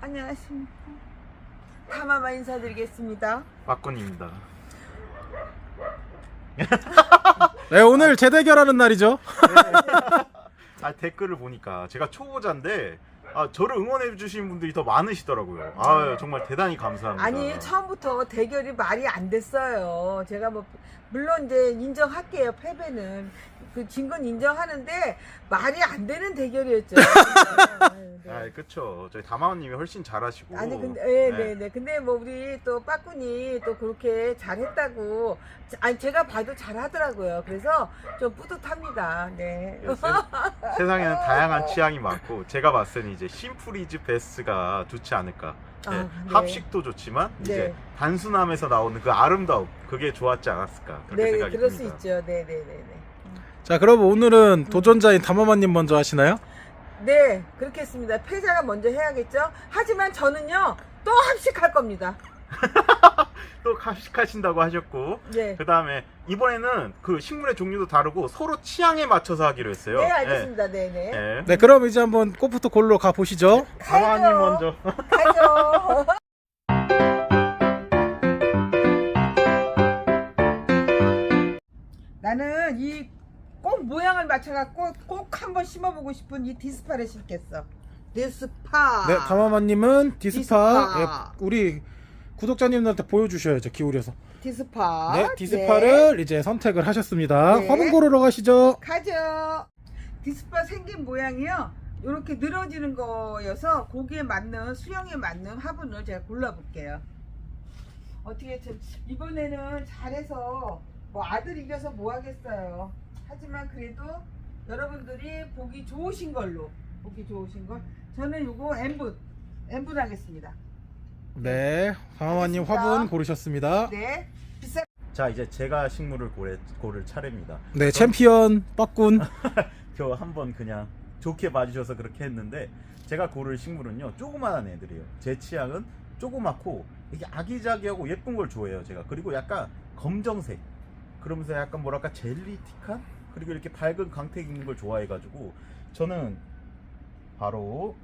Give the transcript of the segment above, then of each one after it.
안녕하십니까. 다마마 인사드리겠습니다. 빠꾼입니다. 네, 오늘 재대결하는 날이죠. 아 댓글을 보니까 제가 초보자인데 아, 저를 응원해 주시는 분들이 더 많으시더라고요. 아 정말 대단히 감사합니다. 아니 처음부터 대결이 말이 안 됐어요. 제가 뭐 물론 이제 인정할게요 패배는 그 진 건 인정하는데 말이 안 되는 대결이었죠. 네. 아 그쵸. 저희 다마원님이 훨씬 잘하시고. 아니 근데 예, 네. 네, 네. 근데 뭐 우리 또 빠꾼이 또 그렇게 잘했다고 아니 제가 봐도 잘하더라고요. 그래서 좀 뿌듯합니다. 네. 예, 세, 세상에는 다양한 취향이 많고 제가 봤을 때는 이제 심플이즈 베스트가 좋지 않을까. 예, 아, 네. 합식도 좋지만 이제 네. 단순함에서 나오는 그 아름다움 그게 좋았지 않았을까 그렇게 네, 생각이 그럴 수 듭니다. 있죠. 네, 네, 네, 네. 자, 그럼 오늘은 도전자인 담화마님 먼저 하시나요? 네, 그렇게 했습니다. 패자가 먼저 해야겠죠. 하지만 저는요 또 합식할 겁니다. 또 합식하신다고 하셨고 네. 그 다음에 이번에는 그 식물의 종류도 다르고 서로 취향에 맞춰서 하기로 했어요. 네, 알겠습니다. 네, 네. 예. 예. 네, 그럼 이제 한번 꽃부터 골로 가 보시죠. 다마님 먼저. 가죠. 나는 이 꼭 모양을 맞춰갖고 꼭 한번 심어보고 싶은 이 디스파를 심겠어. 디스파. 네, 담화마님은 디스파, 디스파. 예, 우리 구독자님들한테 보여주셔야죠, 기울여서. 디스파. 네, 디스파를 이제 선택을 하셨습니다. 네. 화분 고르러 가시죠. 가죠. 디스파 생긴 모양이요. 이렇게 늘어지는 거여서 고기에 맞는 수영에 맞는 화분을 제가 골라볼게요. 어떻게 좀 이번에는 잘해서 뭐 아들 이겨서 뭐 하겠어요. 하지만 그래도 여러분들이 보기 좋으신 걸로 보기 좋으신 걸 저는 요거 엠분 엠분 하겠습니다. 네, 알겠습니다. 화분 고르셨습니다. 네 비싸 자 이제 제가 식물을 고를, 고를 차례입니다. 네, 챔피언 빠꾼. 저 한번 그냥 좋게 봐주셔서 그렇게 했는데 제가 고를 식물은요 조그만한 애들이에요. 제 취향은 조그맣고 이게 아기자기하고 예쁜 걸 좋아해요 제가. 그리고 약간 검정색 그러면서 약간 뭐랄까 젤리틱한 그리고 이렇게 밝은 광택 있는 걸 좋아해가지고 저는 바로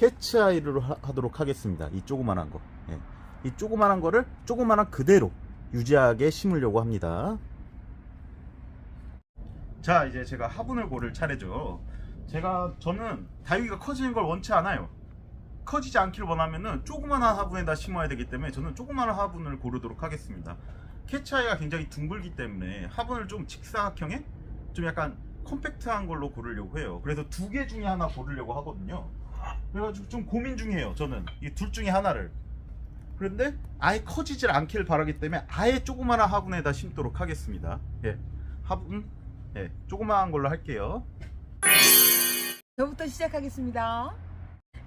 캐치아이를 하- 하도록 하겠습니다. 이 조그만한 거. 예. 이 조그만한 거를 조그만한 그대로 유지하게 심으려고 합니다. 자 이제 제가 화분을 고를 차례죠 제가 저는 다육이가 커지는 걸 원치 않아요 커지지 않기를 원하면은 조그만한 화분에다 심어야 되기 때문에 저는 조그만한 화분을 고르도록 하겠습니다 캐치아이가 굉장히 둥글기 때문에 화분을 좀 직사각형에 좀 약간 컴팩트한 걸로 고르려고 해요 그래서 두 개 중에 하나 고르려고 하거든요 그래가지고 좀 고민 중이에요 저는 이 둘 중에 하나를 그런데 아예 커지질 않길 바라기 때문에 아예 조그만한 화분에다 심도록 하겠습니다 예 화분 예, 조그마한 걸로 할게요. 저부터 시작하겠습니다.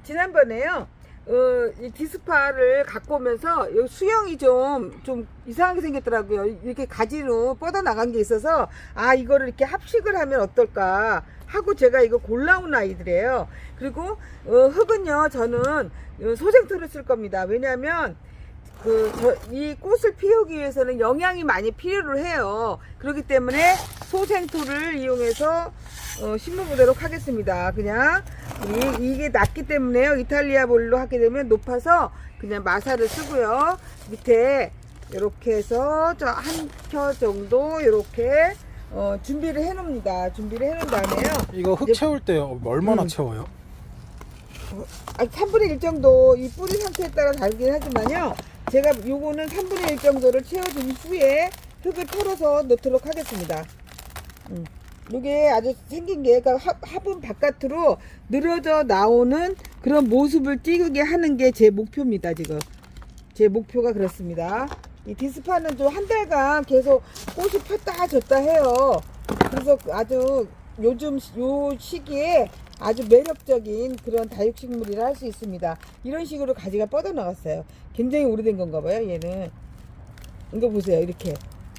지난번에요. 어, 이 디스파를 갖고 오면서 이 수영이 좀, 좀 이상하게 생겼더라고요. 이렇게 가지로 뻗어 나간 게 있어서, 아, 이거를 이렇게 합식을 하면 어떨까 하고 제가 이거 골라온 아이들이에요. 그리고, 어, 흙은요, 저는 어, 소생토를 쓸 겁니다. 왜냐하면, 그, 저, 이 꽃을 피우기 위해서는 영양이 많이 필요를 해요. 그렇기 때문에 소생토를 이용해서 어, 심어보도록 하겠습니다. 그냥 이, 이게 낮기 때문에요. 이탈리아 볼로 하게 되면 높아서 그냥 마사를 쓰고요. 밑에 이렇게 해서 저 한 켜 정도 이렇게 어, 준비를 해 놓습니다. 준비를 해 놓은 다음에요. 이거 흙 채울 때 얼마나 음. 채워요? 아, 3분의 1 정도 이 뿌리 상태에 따라 다르긴 하지만요. 제가 요거는 3분의 1 정도를 채워준 후에 흙을 털어서 넣도록 하겠습니다. 음. 이게 아주 생긴 게 그러니까 화- 화분 바깥으로 늘어져 나오는 그런 모습을 띄게 하는 게 제 목표입니다, 지금. 제 목표가 그렇습니다. 이 디스파는 좀한 달간 계속 꽃이 폈다 졌다 해요. 그래서 아주 요즘 시- 요 시기에 아주 매력적인 그런 다육식물이라 할 수 있습니다. 이런 식으로 가지가 뻗어 나갔어요. 굉장히 오래된 건가 봐요, 얘는. 이거 보세요, 이렇게.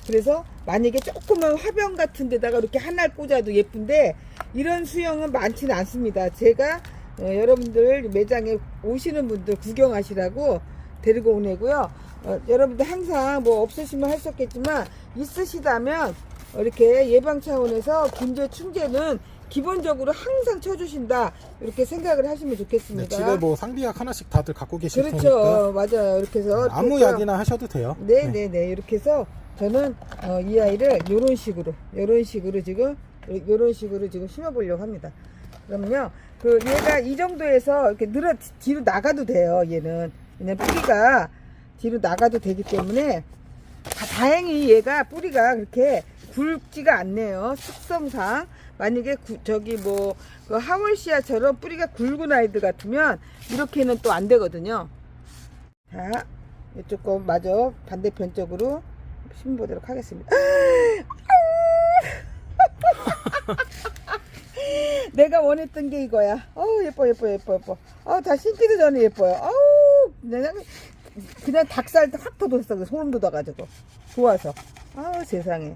그래서 만약에 조그만 화병 같은 데다가 이렇게 하나를 꽂아도 예쁜데 이런 수영은 많지는 않습니다. 제가 어, 여러분들 매장에 오시는 분들 구경하시라고 데리고 오내고요. 어, 여러분들 항상 뭐 없으시면 할 수 없겠지만 있으시다면 어, 이렇게 예방 차원에서 군제 충제는 기본적으로 항상 쳐주신다 이렇게 생각을 하시면 네, 좋겠습니다. 집에 뭐 상비약 하나씩 다들 갖고 계실 그렇죠, 테니까 맞아요. 이렇게 해서 아무 됐어요. 약이나 하셔도 돼요. 네, 네, 네. 이렇게 해서 저는 어, 이 아이를 이런 식으로, 이런 식으로 지금 이런 식으로 지금 심어보려고 합니다. 그러면요, 그 얘가 이 정도에서 이렇게 늘어 뒤로 나가도 돼요. 얘는 그냥 뿌리가 뒤로 나가도 되기 때문에 다, 다행히 얘가 뿌리가 그렇게 굵지가 않네요. 특성상 만약에 구- 저기 뭐 그 하월시아처럼 뿌리가 굵은 아이들 같으면 이렇게는 또 안 되거든요. 자, 거 마저 반대편 쪽으로 심어보도록 하겠습니다. 내가 원했던 게 이거야. 어우 예뻐 예뻐 예뻐 예뻐. 어우 다 신기도 전에 예뻐요. 어우 그냥 그냥 닭살 확 돋았어. 소름 돋아가지고 좋아서. 아우 세상에.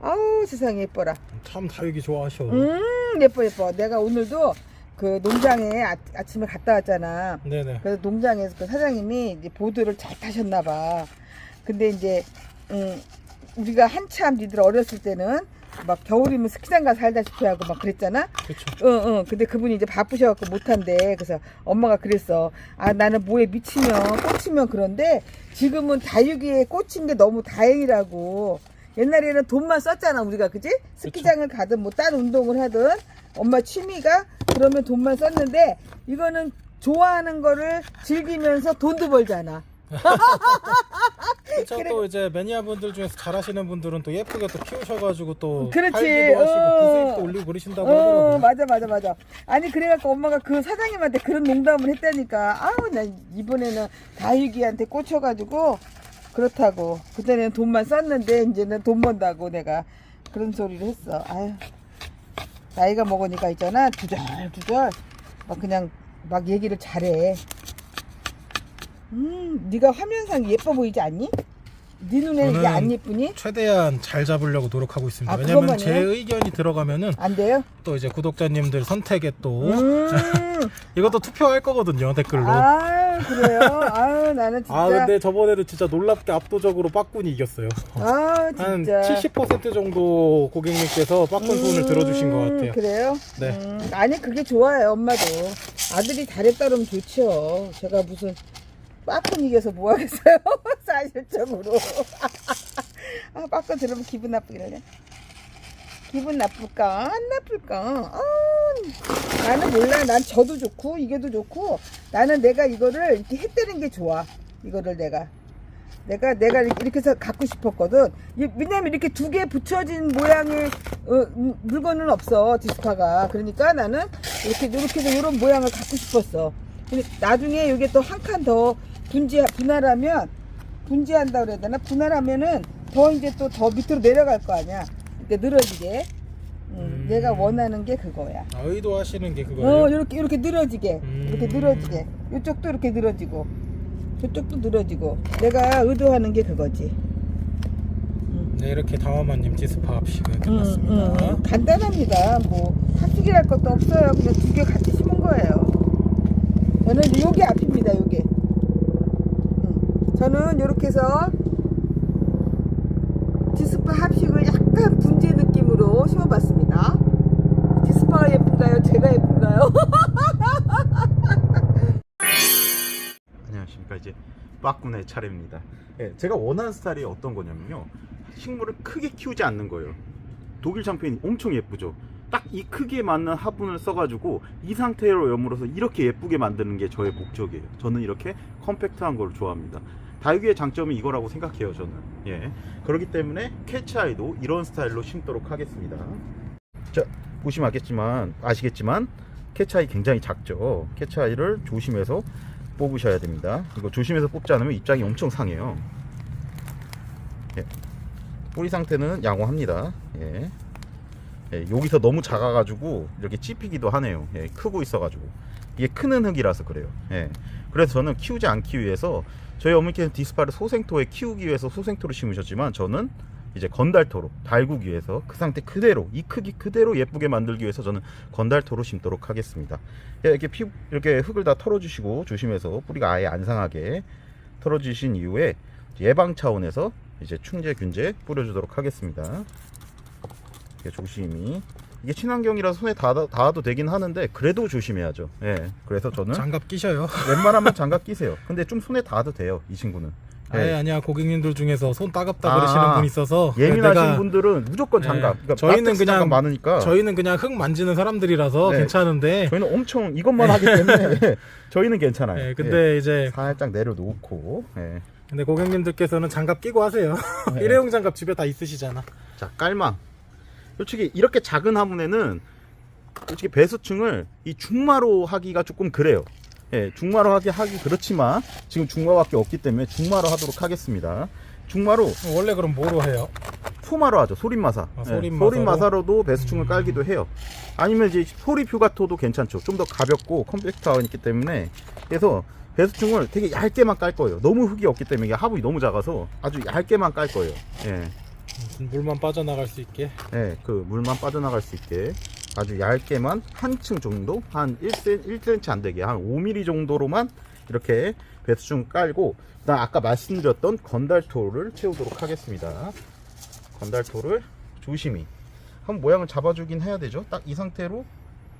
아우 세상에 예뻐라. 참 다육이 좋아하셔. 음 예뻐 예뻐. 내가 오늘도 그 농장에 아, 아침에 갔다 왔잖아. 네네. 그래서 농장에서 그 사장님이 이제 보드를 잘 타셨나 봐. 근데 이제 음, 우리가 한참 니들 어렸을 때는 막 겨울이면 스키장 가서 살다시피 하고 막 그랬잖아. 그렇죠. 응, 응. 근데 그분이 이제 바쁘셔갖고 못한대. 그래서 엄마가 그랬어. 아, 나는 뭐에 미치면, 꽂히면 그런데 지금은 다육이에 꽂힌 게 너무 다행이라고. 옛날에는 돈만 썼잖아, 우리가. 그지? 스키장을 가든 뭐 딴 운동을 하든 엄마 취미가 그러면 돈만 썼는데 이거는 좋아하는 거를 즐기면서 돈도 벌잖아. 그렇죠. 또 이제 매니아 분들 중에서 잘하시는 분들은 또 예쁘게 또 키우셔가지고 또 그렇지. 팔기도 하시고 어. 올리고 그러신다고 어, 하더라고요. 맞아, 맞아, 맞아. 아니, 그래갖고 엄마가 그 사장님한테 그런 농담을 했다니까. 아우, 나 이번에는 다육이한테 꽂혀가지고, 그렇다고. 그전에는 돈만 썼는데, 이제는 돈 번다고 내가 그런 소리를 했어. 아유. 나이가 먹으니까 있잖아. 두절두절. 막 그냥, 막 얘기를 잘해. 음, 네가 화면상 예뻐 보이지 않니? 네 눈에는 이게 저는- 안 예쁘니? 최대한 잘 잡으려고 노력하고 있습니다. 아, 왜냐면 그것만요? 제 의견이 들어가면 안 돼요? 또 이제 구독자님들 선택에 또 음. 이것도 투표할 거거든요 댓글로. 아 그래요? 아유 나는 진짜 아 근데 저번에도 진짜 놀랍게 압도적으로 빠꾼이 이겼어요. 아, 한 진짜 70% 정도 고객님께서 빠꾼 손을 들어주신 것 같아요. 그래요? 네. 음, 아니 그게 좋아요 엄마도 아들이 잘했다 그러면 좋죠 제가 무슨 빠꾼 이겨서 뭐 하겠어요? 사실적으로. 아 빠꾼 들으면 기분 나쁘긴 하네. 기분 나쁠까? 안 나쁠까? 아, 나는 몰라. 난 저도 좋고 이게도 좋고 나는 내가 이거를 이렇게 했다는 게 좋아. 이거를 내가. 내가 내가 이렇게 해서 갖고 싶었거든. 이- 왜냐면 이렇게 두 개 붙여진 모양의 어, 음, 물건은 없어. 디스파가. 그러니까 나는 이렇게 이렇게 해서 이런 모양을 갖고 싶었어. 나중에 이게 또 한 칸 더 분지 분할하면 분지한다 그래야 되나? 분할하면은 더 이제 또 더 밑으로 내려갈 거 아니야. 이렇게 늘어지게. 음, 음. 내가 원하는 게 그거야. 아, 의도하시는 게 어, 그거예요. 이렇게 이렇게 늘어지게, 음. 이렇게 늘어지게. 이쪽도 이렇게 늘어지고, 저쪽도 늘어지고. 내가 의도하는 게 그거지. 네 이렇게 디스파 합식은 음, 끝났습니다. 음, 간단합니다. 뭐 합식이랄 것도 없어요. 그냥 두 개 같이 심은 거예요. 저는 요게 앞입니다. 요게. 음, 저는 이렇게 해서 디스파 합식을 약간 분재 느낌으로 심어봤습니다. 디스파가 예쁜가요? 제가 예쁜가요? 안녕하십니까 이제 빠꾼의 차례입니다. 예, 제가 원하는 스타일이 어떤 거냐면요. 식물을 크게 키우지 않는 거예요. 독일 샴페인이 엄청 예쁘죠. 딱 이 크기에 맞는 화분을 써가지고 이 상태로 여물어서 이렇게 예쁘게 만드는 게 저의 목적이에요. 저는 이렇게 컴팩트한 걸 좋아합니다. 다육이의 장점이 이거라고 생각해요. 저는 예 그렇기 때문에 캐치아이도 이런 스타일로 심도록 하겠습니다. 자 보시면 알겠지만 아시겠지만 캐치아이 굉장히 작죠. 캐치아이를 조심해서 뽑으셔야 됩니다. 이거 조심해서 뽑지 않으면 입장이 엄청 상해요. 예. 뿌리 상태는 양호합니다. 예. 예, 여기서 너무 작아가지고 이렇게 찝히기도 하네요. 예, 크고 있어가지고 이게 크는 흙이라서 그래요. 예. 그래서 저는 키우지 않기 위해서 저희 어머니께서 디스파를 소생토에 키우기 위해서 소생토로 심으셨지만 저는 이제 건달토로 달구기 위해서 그 상태 그대로 이 크기 그대로 예쁘게 만들기 위해서 저는 건달토로 심도록 하겠습니다. 예, 이렇게 피 이렇게 흙을 다 털어주시고 조심해서 뿌리가 아예 안 상하게 털어주신 이후에 예방 차원에서 이제 충제 균제 뿌려주도록 하겠습니다. 이렇게 조심히 이게 친환경이라 손에 닿아, 닿아 도 되긴 하는데 그래도 조심해야죠. 예. 그래서 저는 장갑 끼셔요. 웬만하면 장갑 끼세요. 근데 좀 손에 닿아도 돼요. 이 친구는. 예. 아예 아니야 고객님들 중에서 손 따갑다 아, 그러시는 분 있어서 예민하신 내가- 분들은 무조건 네. 장갑. 그러니까 저희는 라텍스 그냥- 장갑 많으니까 저희는 그냥 흙 만지는 사람들이라서 네. 괜찮은데 저희는 엄청 이것만 하기 때문에 저희는 괜찮아요. 예, 예. 근데 이제 살짝 내려놓고 예. 근데 고객님들께서는 장갑 끼고 하세요. 네. 일회용 장갑 집에 다 있으시잖아. 자 깔망. 솔직히 이렇게 작은 화분에는 솔직히 배수층을 이 중마로 하기가 조금 그래요. 예, 중마로 하기 하기 그렇지만 지금 중마밖에 없기 때문에 중마로 하도록 하겠습니다. 중마로 원래 그럼 뭐로 해요? 소마로 하죠. 소림마사. 아, 예, 소림마사로? 소림마사로도 배수층을 음. 깔기도 해요. 아니면 이제 소리 퓨가토도 괜찮죠. 좀 더 가볍고 컴팩트 하기 있기 때문에 그래서 배수층을 되게 얇게만 깔 거예요. 너무 흙이 없기 때문에 이게 화분이 너무 작아서 아주 얇게만 깔 거예요. 예. 물만 빠져나갈 수 있게. 네, 그 물만 빠져나갈 수 있게 아주 얇게만 한층 정도 한 1cm, 1cm 안 되게 한 5mm 정도로만 이렇게 배수층 깔고 그다음 아까 말씀드렸던 건달토를 채우도록 하겠습니다. 건달토를 조심히 한 모양을 잡아주긴 해야 되죠. 딱 이 상태로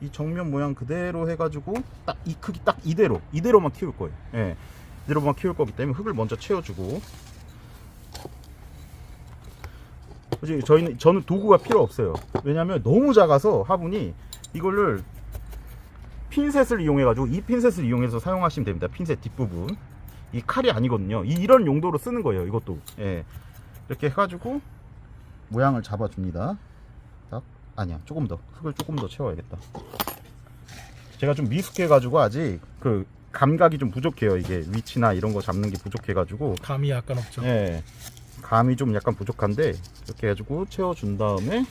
이 정면 모양 그대로 해가지고 딱 이 크기 딱 이대로 이대로만 키울 거예요. 예, 이대로만 키울 거기 때문에 흙을 먼저 채워주고 솔직히 저희는 저는 도구가 필요 없어요. 왜냐하면 너무 작아서 화분이 이거를 핀셋을 이용해 가지고 이 핀셋을 이용해서 사용하시면 됩니다. 핀셋 뒷부분 이 칼이 아니거든요. 이, 이런 용도로 쓰는 거예요. 이것도 예. 이렇게 해가지고 모양을 잡아줍니다. 딱 아니야 조금 더 흙을 조금 더 채워야겠다. 제가 좀 미숙해가지고 아직 그 감각이 좀 부족해요. 이게 위치나 이런 거 잡는 게 부족해가지고 감이 약간 없죠. 예. 감이 좀 약간 부족한데 이렇게 해가지고 채워준 다음에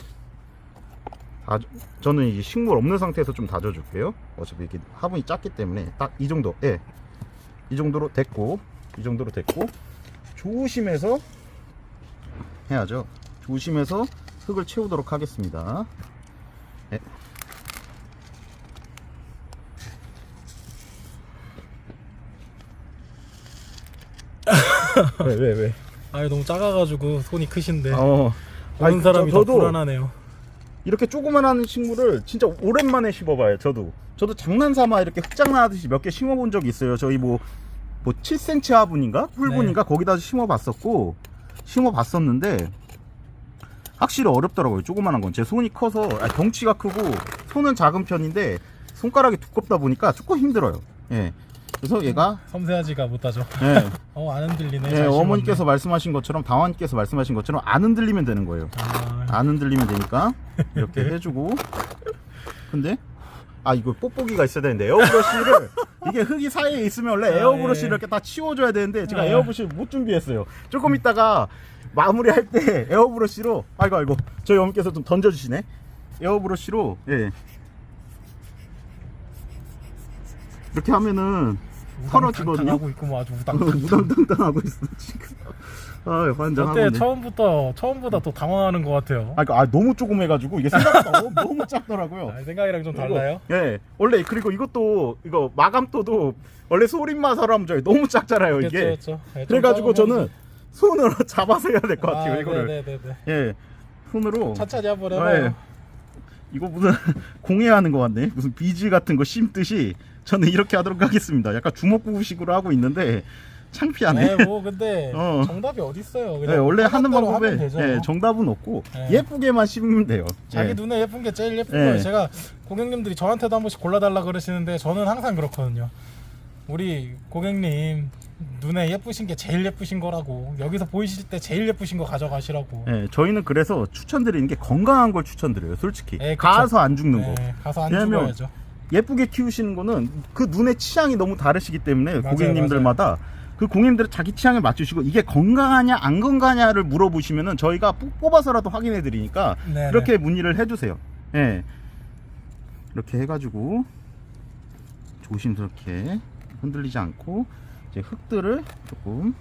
다, 저는 이 식물 없는 상태에서 좀 다져줄게요. 어차피 이게 화분이 작기 때문에 딱 이 정도, 예, 이 정도로 됐고, 이 정도로 됐고 조심해서 해야죠. 조심해서 흙을 채우도록 하겠습니다. 예. 왜, 왜, 왜? 아 너무 작아가지고 손이 크신데 어. 보는 아니, 사람이 저- 더 저도 불안하네요. 이렇게 조그만한 식물을 진짜 오랜만에 심어봐요. 저도 저도 장난삼아 이렇게 흙장난 하듯이 몇 개 심어본 적이 있어요. 저희 뭐 뭐 7cm 화분인가 풀분인가 거기다 심어봤었고 심어봤었는데 확실히 어렵더라고요. 조그만한 건 제 손이 커서 아, 덩치가 크고 손은 작은 편인데 손가락이 두껍다 보니까 조금 힘들어요. 예. 그래서 얘가 섬세하지가 못하죠. 예, 어안 흔들리네. 예, 잘 어머니께서 말씀하신 것처럼 다원님께서 말씀하신 것처럼 안 흔들리면 되는 거예요. 아, 안 흔들리면 되니까 이렇게 해주고 근데 아 이거 뽁뽁이가 있어야 되는데 에어브러쉬를 이게 흙이 사이에 있으면 원래 아, 에어브러쉬를 예. 이렇게 다 치워줘야 되는데 제가 아. 에어브러쉬를 못 준비했어요 조금 있다가 마무리할 때 에어브러쉬로 아이고 아이고 저희 어머니께서 좀 던져주시네 에어브러쉬로 예 이렇게 하면은 털어지거든요 하고 있고 뭐 아주 우당. 무당당당하고 있어 지금 아 환장하고 있네 처음부터 처음보다 또 당황하는 것 같아요. 아, 그러니까 아, 너무 조그매가지고 이게 생각보다 너무, 너무 작더라고요. 아, 생각이랑 좀 달라요? 이거, 예. 원래 그리고 이것도 이거 마감토도 원래 소림마사로 하면 저희 너무 작잖아요 이게. 그렇죠, 좀 그래가지고 저는 손으로 잡아서 해야 될 것. 같아요 아, 이거를. 네네네. 예. 손으로. 차차히 한번 아, 해봐요. 예. 이거 무슨 공예하는 것 같네. 무슨 비즈 같은 거 심듯이 저는 이렇게 하도록 하겠습니다. 약간 주먹구구식으로 하고 있는데 창피하네. 네, 뭐 근데 어. 정답이 어디 있어요? 네, 원래 하는 방법에 되죠. 예, 정답은 없고 네. 예쁘게만 심으면 돼요. 자기 예. 눈에 예쁜 게 제일 예쁜 네. 거예요. 제가 고객님들이 저한테도 한 번씩 골라달라 그러시는데 저는 항상 그렇거든요. 우리 고객님 눈에 예쁘신 게 제일 예쁘신 거라고 여기서 보이실 때 제일 예쁘신 거 가져가시라고. 예, 저희는 그래서 추천드리는 게 건강한 걸 추천드려요, 솔직히. 예, 그쵸. 가서 안 죽는 거. 네, 가서 안 왜냐면 죽어야죠. 예쁘게 키우시는 거는 그 눈의 취향이 너무 다르시기 때문에 맞아요, 고객님들마다 그 고객님들은 자기 취향에 맞추시고 이게 건강하냐 안 건강하냐를 물어보시면은 저희가 뽑- 뽑아서라도 확인해 드리니까 네네. 이렇게 문의를 해주세요. 예. 이렇게 해가지고 조심스럽게 흔들리지 않고 이제 흙들을 조금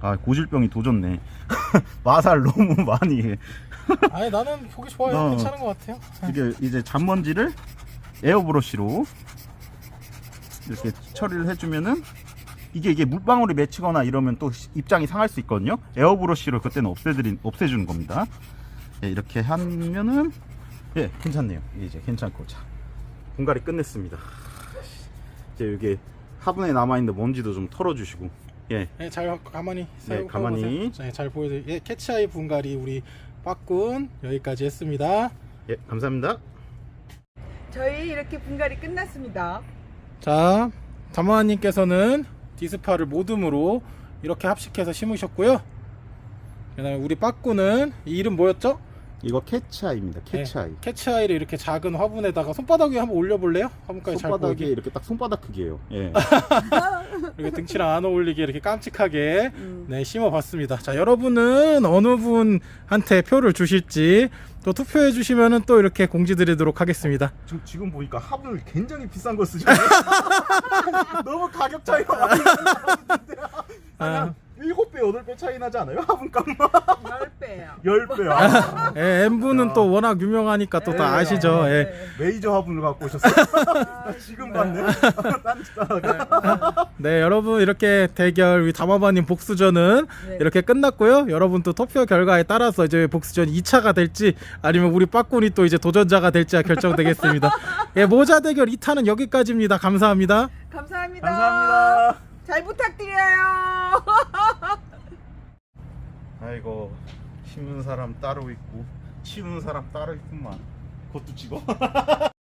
아 고질병이 도졌네. 마살 너무 많이 해. 아니 나는 보기 좋아요. 어. 괜찮은 것 같아요. 이게 이제 잔먼지를 에어브러쉬로 이렇게 처리를 해주면은 이게 이게 물방울이 맺히거나 이러면 또 입장이 상할 수 있거든요. 에어브러쉬로 그때는 없애드린 없애주는 겁니다. 예, 이렇게 하면은 예 괜찮네요 이제 괜찮고 자 분갈이 끝냈습니다 이제 여기 화분에 남아 있는 먼지도 좀 털어주시고 예 네, 잘 가만히 네, 가만히. 네, 잘 보여드려. 예, 캐치아이 분갈이 우리 빠꾼 여기까지 했습니다. 예, 감사합니다 저희 이렇게 분갈이 끝났습니다. 자, 담화님께서는 디스파를 모듬으로 이렇게 합식해서 심으셨고요. 그다음에 우리 빠꾸는 이 이름 뭐였죠? 이거 캐치아이입니다 네, 캐치아이 캐치아이를 이렇게 작은 화분에다가 손바닥 위에 한번 올려볼래요? 화분까지 잘 손바닥에 보이게. 이렇게 딱 손바닥 크기예요 예. 이렇게 등치랑 안 어울리게 이렇게 깜찍하게 음. 네 심어봤습니다. 자 여러분은 어느 분한테 표를 주실지 또 투표해 주시면은 또 이렇게 공지 드리도록 하겠습니다. 지금, 지금 보니까 화분을 굉장히 비싼 거 쓰시네요 너무 가격 차이가 많이 나는데 아. 한 7배 8배 차이 나지 않아요? 화분값만 10배요. 10배야 예, M 분은 또 워낙 유명하니까 또 다 네. 아시죠. 예. 메이저 화분을 갖고 오셨어요 나 지금 봤네 딴짓하다가 네 여러분 이렇게 대결 우리 담화바님 복수전은 네. 이렇게 끝났고요. 여러분 또 투표 결과에 따라서 이제 복수전 2차가 될지 아니면 우리 빠꾼이 또 이제 도전자가 될지가 결정되겠습니다. 예, 모자 대결 2타는 여기까지입니다. 감사합니다. 감사합니다. 감사합니다 잘 부탁드려요. 아이고 심는 사람 따로 있고 치우는 사람 따로 있구만 그것도 찍어